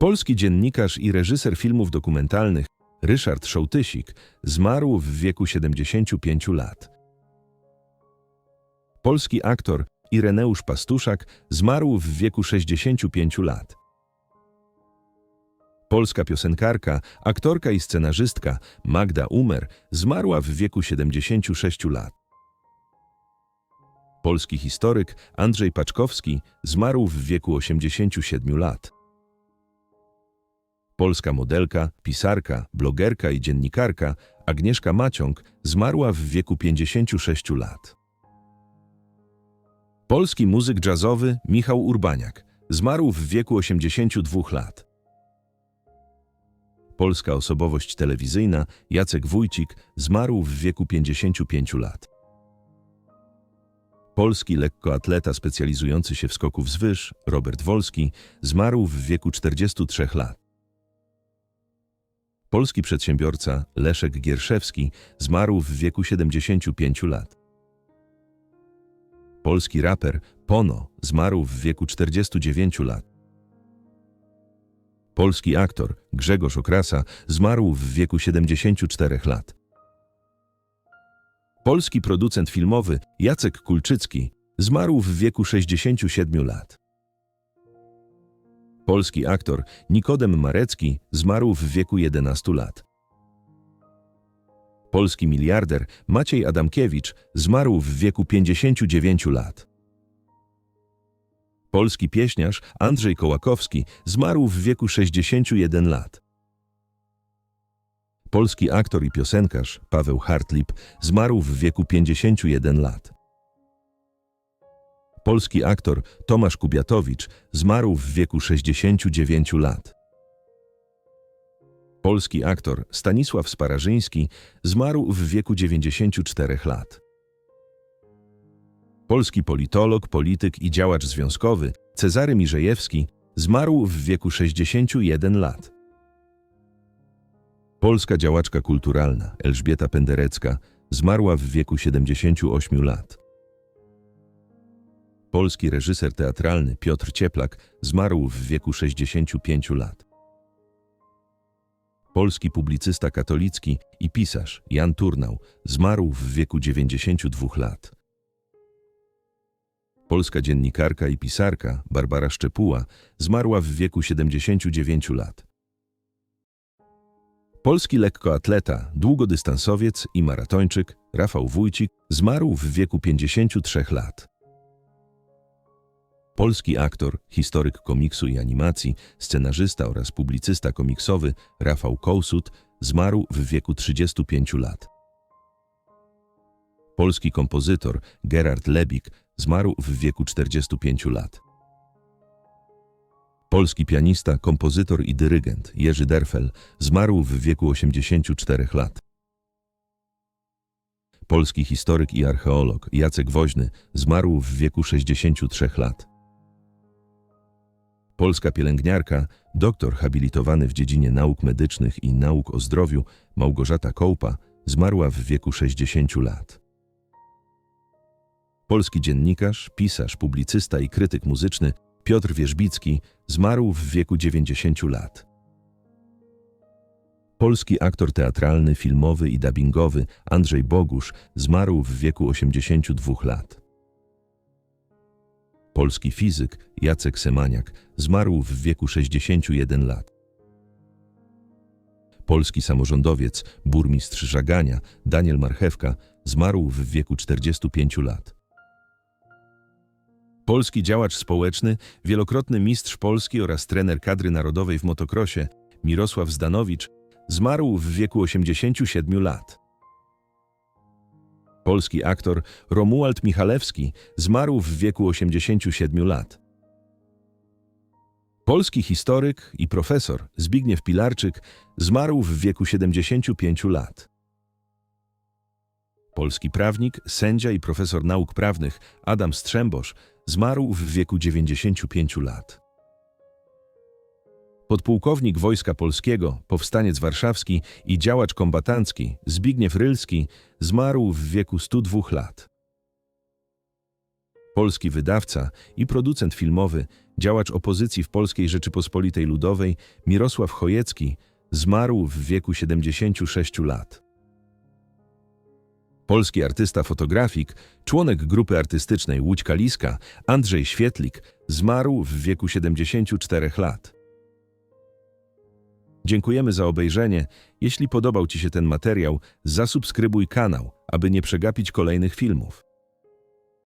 Polski dziennikarz i reżyser filmów dokumentalnych Ryszard Szołtysik zmarł w wieku 75 lat. Polski aktor Ireneusz Pastuszak zmarł w wieku 65 lat. Polska piosenkarka, aktorka i scenarzystka Magda Umer zmarła w wieku 76 lat. Polski historyk Andrzej Paczkowski zmarł w wieku 87 lat. Polska modelka, pisarka, blogerka i dziennikarka Agnieszka Maciąg zmarła w wieku 56 lat. Polski muzyk jazzowy Michał Urbaniak zmarł w wieku 82 lat. Polska osobowość telewizyjna Jacek Wójcik zmarł w wieku 55 lat. Polski lekkoatleta specjalizujący się w skoku wzwyż Robert Wolski zmarł w wieku 43 lat. Polski przedsiębiorca Leszek Gierszewski zmarł w wieku 75 lat. Polski raper Pono zmarł w wieku 49 lat. Polski aktor Grzegorz Okrasa zmarł w wieku 74 lat. Polski producent filmowy Jacek Kulczycki zmarł w wieku 67 lat. Polski aktor Nikodem Marecki zmarł w wieku 11 lat. Polski miliarder Maciej Adamkiewicz zmarł w wieku 59 lat. Polski pieśniarz Andrzej Kołakowski zmarł w wieku 61 lat. Polski aktor i piosenkarz Paweł Hartlip zmarł w wieku 51 lat. Polski aktor Tomasz Kubiatowicz zmarł w wieku 69 lat. Polski aktor Stanisław Sparażyński zmarł w wieku 94 lat. Polski politolog, polityk i działacz związkowy Cezary Mirzejewski zmarł w wieku 61 lat. Polska działaczka kulturalna Elżbieta Penderecka zmarła w wieku 78 lat. Polski reżyser teatralny Piotr Cieplak zmarł w wieku 65 lat. Polski publicysta katolicki i pisarz Jan Turnał zmarł w wieku 92 lat. Polska dziennikarka i pisarka Barbara Szczepuła zmarła w wieku 79 lat. Polski lekkoatleta, długodystansowiec i maratończyk Rafał Wójcik zmarł w wieku 53 lat. Polski aktor, historyk komiksu i animacji, scenarzysta oraz publicysta komiksowy Rafał Kołsut zmarł w wieku 35 lat. Polski kompozytor Gerard Lebik zmarł w wieku 45 lat. Polski pianista, kompozytor i dyrygent Jerzy Derfel zmarł w wieku 84 lat. Polski historyk i archeolog Jacek Woźny zmarł w wieku 63 lat. Polska pielęgniarka, doktor habilitowany w dziedzinie nauk medycznych i nauk o zdrowiu Małgorzata Kołpa zmarła w wieku 60 lat. Polski dziennikarz, pisarz, publicysta i krytyk muzyczny Piotr Wierzbicki zmarł w wieku 90 lat. Polski aktor teatralny, filmowy i dubbingowy Andrzej Bogusz zmarł w wieku 82 lat. Polski fizyk Jacek Semaniak zmarł w wieku 61 lat. Polski samorządowiec, burmistrz Żagania Daniel Marchewka zmarł w wieku 45 lat. Polski działacz społeczny, wielokrotny mistrz Polski oraz trener kadry narodowej w motokrosie Mirosław Zdanowicz zmarł w wieku 87 lat. Polski aktor Romuald Michalewski zmarł w wieku 87 lat. Polski historyk i profesor Zbigniew Pilarczyk zmarł w wieku 75 lat. Polski prawnik, sędzia i profesor nauk prawnych Adam Strzembosz zmarł w wieku 95 lat. Podpułkownik Wojska Polskiego, powstaniec warszawski i działacz kombatancki Zbigniew Rylski zmarł w wieku 102 lat. Polski wydawca i producent filmowy, działacz opozycji w Polskiej Rzeczypospolitej Ludowej Mirosław Chojecki zmarł w wieku 76 lat. Polski artysta fotografik, członek grupy artystycznej Łódź Kaliska, Andrzej Świetlik, zmarł w wieku 74 lat. Dziękujemy za obejrzenie. Jeśli podobał Ci się ten materiał, zasubskrybuj kanał, aby nie przegapić kolejnych filmów.